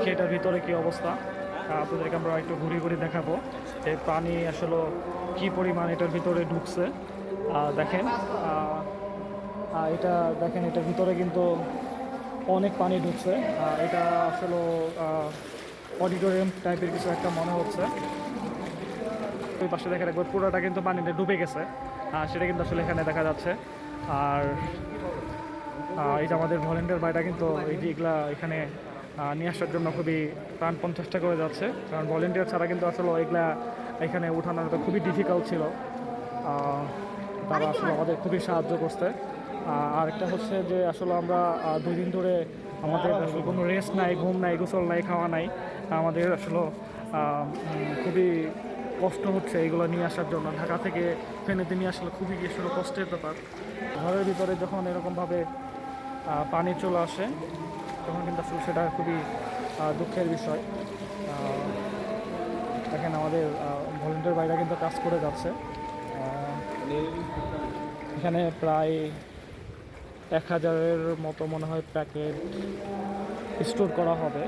দেখি এটার ভিতরে কি অবস্থা। আপনাদেরকে আমরা একটু ঘুরে ঘুরে দেখাবো এই পানি আসলে কি পরিমাণ এটার ভিতরে ঢুকছে। দেখেন এটা দেখেন, এটার ভিতরে কিন্তু অনেক পানি ঢুকছে। এটা আসলে অডিটোরিয়াম টাইপের কিছু একটা মনে হচ্ছে। ওই পাশে দেখেন একবার পুরোটা কিন্তু পানিতে ডুবে গেছে। সেটা কিন্তু আসলে এখানে দেখা যাচ্ছে। আর এই যে আমাদের ভলেন্টিয়ার বাড়িটা কিন্তু এই যে এগুলা এখানে নিয়ে আসার জন্য খুবই প্রাণপণ চেষ্টা করে যাচ্ছে। কারণ ভলেন্টিয়ার ছাড়া কিন্তু আসলে এগুলা এখানে উঠানোটা খুবই ডিফিকাল্ট ছিল। তারা আসলে আমাদের খুবই সাহায্য করছে। আহ, আরেকটা হচ্ছে যে আসলে আমরা দুই দিন ধরে আমাদের আসলে কোনো রেস্ট নাই ঘুম নাই গোসল নাই খাওয়া নাই। আমাদের আসলে খুবই কষ্ট হচ্ছে এগুলো নিয়ে আসার জন্য। ঢাকা থেকে ফেনেতে নিয়ে আসলে খুবই আসলে কষ্টের ব্যাপার। ঘরের ভিতরে যখন এরকমভাবে পানি চলে আসে তখন কিন্তু আসলে সেটা খুবই দুঃখের বিষয়। দেখেন আমাদের ভলেন্টিয়ার বাইরে কিন্তু কাজ করে যাচ্ছে। এখানে প্রায় এক হাজারের মতো মনে হয় প্যাকেট স্টোর করা হবে।